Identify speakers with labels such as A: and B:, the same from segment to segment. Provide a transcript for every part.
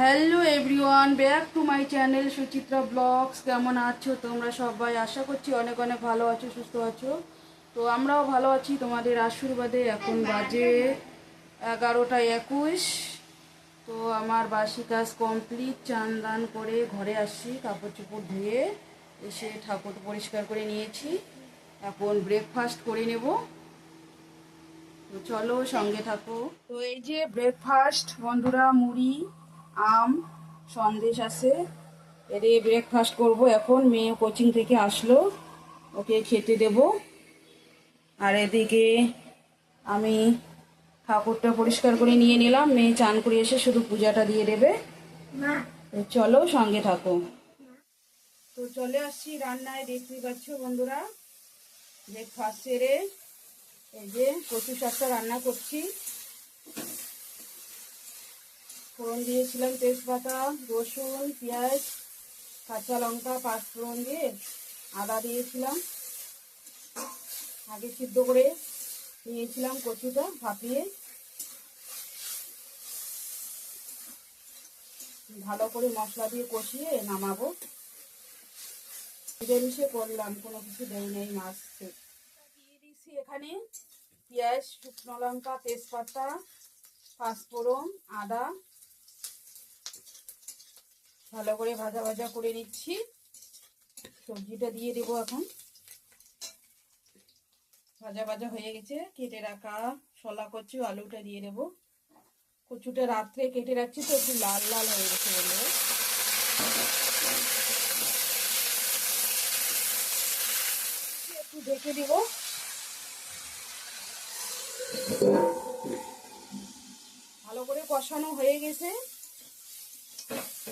A: Hello everyone back to my channel Suchitra vlogs কেমন আছো তোমরা সবাই? আশা করছি অনেক অনেক ভালো আছো, সুস্থ আছো। তো আমরাও ভালো আছি তোমাদের আশীর্বাদে। এখন বাজে এগারোটা একুশ। তো আমার বাসি কাজ কমপ্লিট চান দান করে ঘরে আসছি কাপড় চোপড় ধুয়ে এসে ঠাকুর পরিষ্কার করে নিয়েছি। এখন ব্রেকফাস্ট করে নেব। তো চলো সঙ্গে থাকো। তো এই যে ব্রেকফাস্ট বন্ধুরা, মুড়ি আম সন্দেশ আছে। এর ব্রেকফাস্ট করব এখন। মেয়ে কোচিং থেকে আসলো। ওকে খেতে দেব। আর এদিকে আমি ঠাকুরটা পরিষ্কার করে নিয়ে নিলাম। মেয়ে চান করে এসে শুধু পূজাটা দিয়ে দেবে। চলো সঙ্গে থাকো। তো চলে আসছি রান্নায়। দেখতেই পাচ্ছ বন্ধুরা ব্রেকফাস্ট সেরে এই যে কচু শাকটা রান্না করছি। ফোড়ন দিয়েছিলাম তেজপাতা, রসুন, পেঁয়াজ, কাঁচা লঙ্কা, পাঁচফোড়ন দিয়ে আদা দিয়েছিলাম। আগে সিদ্ধ করে নিয়েছিলাম কচুটা ভাপিয়ে। ভালো করে মশলা দিয়ে কষিয়ে নামাবো। মিশে করলাম, কোনো কিছু দেই নেই মাছ দিয়ে দিচ্ছি এখানে পেঁয়াজ, শুকনো লঙ্কা, তেজপাতা, পাঁচফোড়ন, আদা। ভালো করে ভাজা ভাজা করে নিচ্ছি। সবজিটা দিয়ে দেবো এখন। ভাজা ভাজা হয়ে গেছে। কেটে রাখা শলা কচু, আলুটা দিয়ে দেবো। কচুটা রাত্রে কেটে রাখছি তো, একটু লাল লাল হয়ে গেছে বলব একটু ঢেকে দিব। ভালো করে কষানো হয়ে গেছে।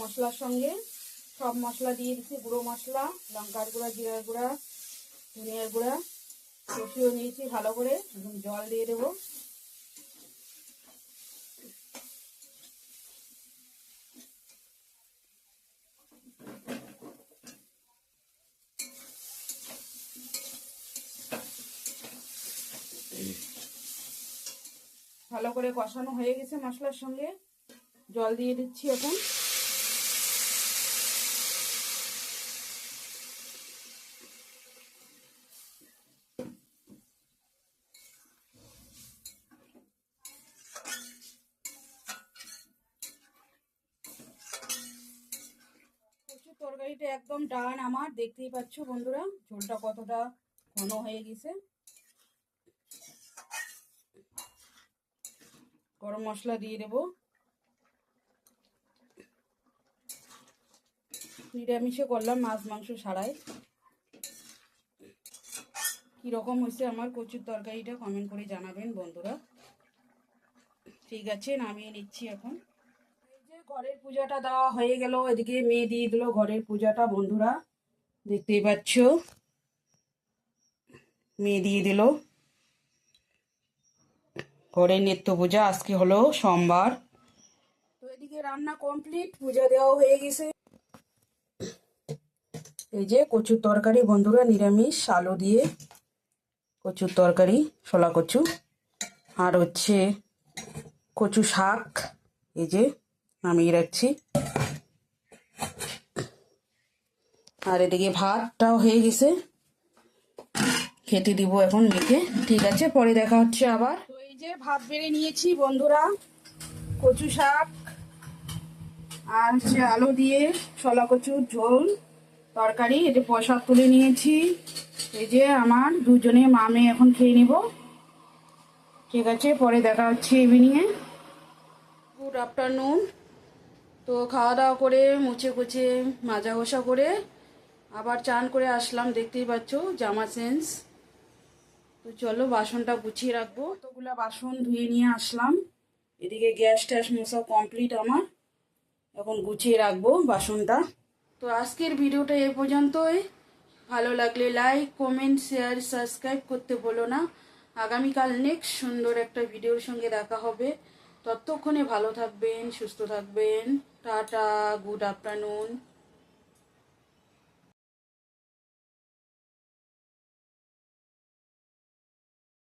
A: মশলার সঙ্গে সব মশলা দিয়ে দিচ্ছি, গুঁড়ো মশলা, লঙ্কার গুঁড়া, জিরার গুঁড়া, ধনিয়ার গুঁড়া কষিয়ে নিয়েছি ভালো করে এখন জল দিয়ে দেবো। ভালো করে কষানো হয়ে গেছে মশলার সঙ্গে। জল দিয়ে দিচ্ছি এখন। তরকারিটা একদম ডান আমার, দেখতেই পাচ্ছ বন্ধুরা, ঝোলটা কতটা ঘন হয়ে গেছে। গরম মশলা দিয়ে দেবো। নিরামিষে করলাম মাছ মাংস ছাড়াই। কীরকম হয়েছে আমার কচুর তরকারিটা কমেন্ট করে জানাবেন বন্ধুরা। ঠিক আছে, নামিয়ে নিচ্ছি এখন। ঘরের পূজাটা দেওয়া হয়ে গেল। এদিকে মেয়ে দিয়ে দিল ঘরের পূজাটা, বন্ধুরা। দেখতেই পাচ্ছ? মেয়ে দিয়ে দিল। ঘরের নিত্য পূজা আজকে হলো সোমবার। তো এদিকে রান্না কমপ্লিট, পূজা দেওয়া হয়ে গেছে। এই যে কচুর তরকারি, বন্ধুরা, নিরামিষ, আলু দিয়ে কচুর তরকারি শোলা কচু। আর হচ্ছে কচু শাক, এই যে নামিয়ে রাখছি। আর এদিকে ভাতটাও হয়ে গেছে। খেতে দিব এখন মেখে ঠিক আছে, পরে দেখা হচ্ছে আবার। এই যে ভাত বেড়ে নিয়েছি বন্ধুরা, কচু শাক আর হচ্ছে আলু দিয়ে শলা কচুর ঝোল, তরকারি যে প্রসাদ তুলে নিয়েছি। এই যে আমার দুজনে মামে এখন খেয়ে নিব। ঠিক আছে, পরে দেখা হচ্ছে ইভিনিংয়ে গুড আফটারনুন তো খাওয়া দাওয়া করে, মুছে কুচে মাজা ঘষা করে আবার চান করে আসলাম, দেখতেই পাচ্ছ, জামা চেঞ্জ তো চলো বাসনটা গুছিয়ে রাখব। কতগুলা বাসন ধুয়ে নিয়ে আসলাম। এদিকে গ্যাস ট্যাস মশা কমপ্লিট আমার। এখন গুছিয়ে রাখব বাসনটা। তো আজকের ভিডিওটা এ পর্যন্তই। ভালো লাগলে লাইক, কমেন্ট, শেয়ার, সাবস্ক্রাইব করতে বলো না। আগামীকাল নেক্সট সুন্দর একটা ভিডিওর সঙ্গে দেখা হবে। ততক্ষণে ভালো থাকবেন, সুস্থ থাকবেন। Tata good afternoon.